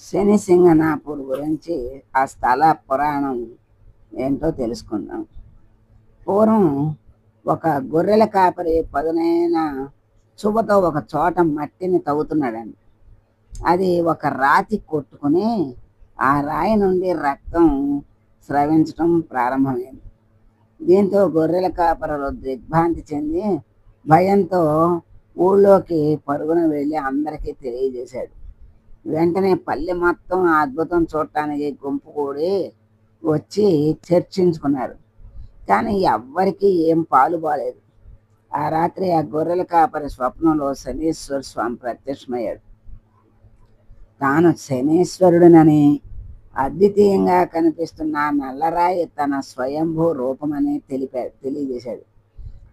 శని సింగనాపూర్ గురించి ఆ స్థల పురాణం ఏంటో తెలుసుకుందాం. పూర్వం ఒక గొర్రెల కాపరి పదునైన చుబతో ఒక చోట మట్టిని తవ్వుతున్నాడండి అది ఒక రాతి కొట్టుకుని ఆ రాయి నుండి రక్తం స్రవించడం ప్రారంభమైంది. దీంతో గొర్రెల కాపరలు దిగ్భ్రాంతి చెంది భయంతో ఊళ్ళోకి పరుగున వెళ్ళి అందరికీ తెలియజేశాడు. వెంటనే పల్లె మొత్తం ఆ అద్భుతం చూడటానికి గుంపు కూడి వచ్చి చర్చించుకున్నారు. కానీ ఎవ్వరికీ ఏం పాలు బాలేదు. ఆ రాత్రి ఆ గొర్రెల కాపరి స్వప్నంలో శనీశ్వర స్వామి ప్రత్యక్షమయ్యాడు. తాను శనీశ్వరుడునని అద్వితీయంగా కనిపిస్తున్న నల్లరాయి తన స్వయంభూ రూపమని తెలిపాడు తెలియజేశాడు.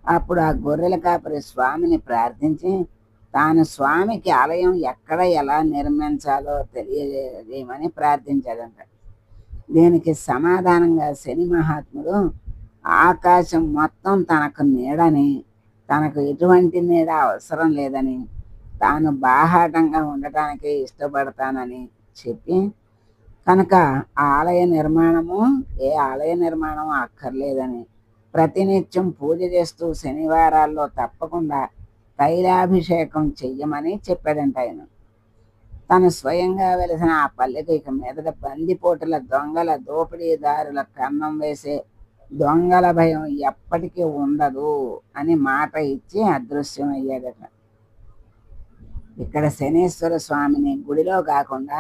అప్పుడు ఆ గొర్రెల కాపరి స్వామిని ప్రార్థించి తాను స్వామికి ఆలయం ఎక్కడ ఎలా నిర్మించాలో తెలియజేయమని ప్రార్థించాడంట దీనికి సమాధానంగా శని మహాత్ముడు ఆకాశం మొత్తం తనకు నీడని తనకు ఎటువంటి నీడ అవసరం లేదని తాను బాహాటంగా ఉండటానికి ఇష్టపడతానని చెప్పి కనుక ఆలయ నిర్మాణము ఏ ఆలయ నిర్మాణం అక్కర్లేదని ప్రతినిత్యం పూజ చేస్తూ శనివారాల్లో తప్పకుండా తైలాభిషేకం చెయ్యమని చెప్పాడంట ఆయన. తను స్వయంగా వెలిసిన ఆ పల్లెకు ఇక మీదట బందిపోటుల దొంగల దోపిడీదారుల కన్నం వేసే దొంగల భయం ఎప్పటికీ ఉండదు అని మాట ఇచ్చి అదృశ్యమయ్యాడట. ఇక్కడ శనేశ్వర స్వామిని గుడిలో కాకుండా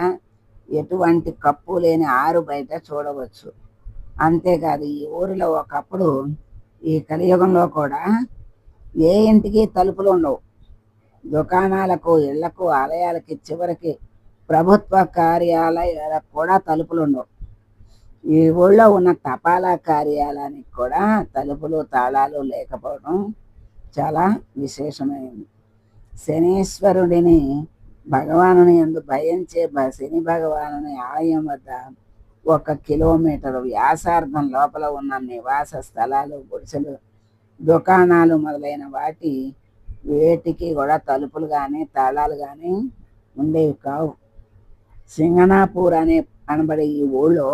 ఎటువంటి కప్పు లేని ఆరు బయట చూడవచ్చు. అంతేకాదు ఈ ఊరిలో ఒకప్పుడు ఈ కలియుగంలో కూడా ఏ ఇంటికి తలుపులు ఉండవు. దుకాణాలకు ఇళ్ళకు ఆలయాలకి చివరికి ప్రభుత్వ కార్యాలయాలకు కూడా తలుపులు ఉండవు. ఈ ఊళ్ళో ఉన్న తపాలా కార్యాలయానికి కూడా తలుపులు తాళాలు లేకపోవడం చాలా విశేషమైనది శనీశ్వరుడిని భగవానుని ఎందు భయించే శని భగవానుని ఆలయం వద్ద ఒక కిలోమీటర్ వ్యాసార్థం లోపల ఉన్న నివాస స్థలాలు గుడిసెలు దుకాణాలు మొదలైన వాటి వేటికి కూడా తలుపులు కానీ తాళాలు కానీ ఉండేవి కావు. సింగనాపూర్ అనే అనబడే ఈ ఊళ్ళో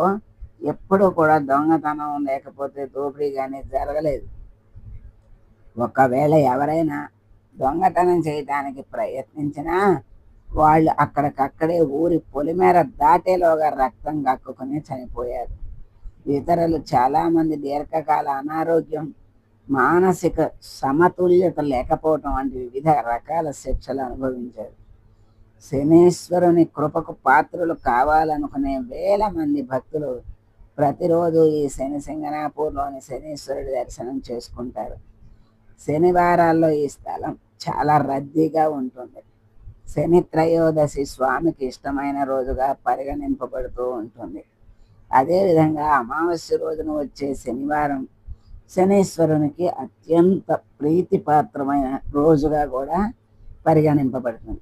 ఎప్పుడూ కూడా దొంగతనం లేకపోతే దోపిడీ కానీ జరగలేదు. ఒకవేళ ఎవరైనా దొంగతనం చేయడానికి ప్రయత్నించినా వాళ్ళు అక్కడికక్కడే ఊరి పొలిమేర దాటేలోగా రక్తం కక్కుకుని చనిపోయారు. ఇతరులు చాలామంది దీర్ఘకాల అనారోగ్యం మానసిక సమతుల్యత లేకపోవటం వంటి వివిధ రకాల శిక్షలు అనుభవించారు. శనీశ్వరుని కృపకు పాత్రలు కావాలనుకునే వేల మంది భక్తులు ప్రతిరోజు ఈ శని సింగనాపూర్లోని శనీశ్వరుడి దర్శనం చేసుకుంటారు. శనివారాల్లో ఈ స్థలం చాలా రద్దీగా ఉంటుంది. శని త్రయోదశి స్వామికి ఇష్టమైన రోజుగా పరిగణింపబడుతూ ఉంటుంది. అదేవిధంగా అమావాస్య రోజున వచ్చే శనివారం శనీశ్వరునికి అత్యంత ప్రీతిపాత్రమైన రోజుగా కూడా పరిగణింపబడుతుంది.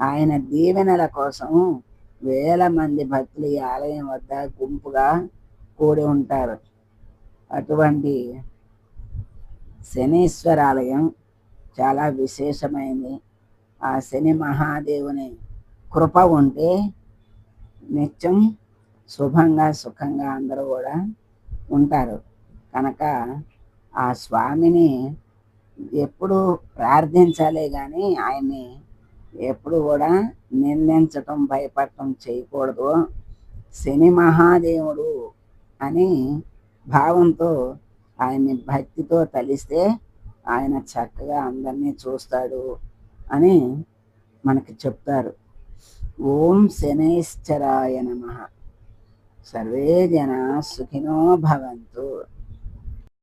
ఆయన దీవెనల కోసం వేల మంది భక్తులు ఈ ఆలయం వద్ద గుంపుగా కూడి ఉంటారు. అటువంటి శనీశ్వర ఆలయం చాలా విశేషమైంది. ఆ శని మహాదేవుని కృప ఉంటే నిత్యం శుభంగా సుఖంగా అందరూ కూడా ఉంటారు. కనుక ఆ స్వామిని ఎప్పుడు ప్రార్థించాలి కానీ ఆయన్ని ఎప్పుడు కూడా నిందించటం భయపడటం చేయకూడదు. శని మహాదేవుడు అని భావంతో ఆయన్ని భక్తితో తలిస్తే ఆయన చక్కగా అందరినీ చూస్తాడు అని మనకి చెప్తారు. ఓం శనైశ్చరాయ నమ. సర్వే జన సుఖినో భవంతు.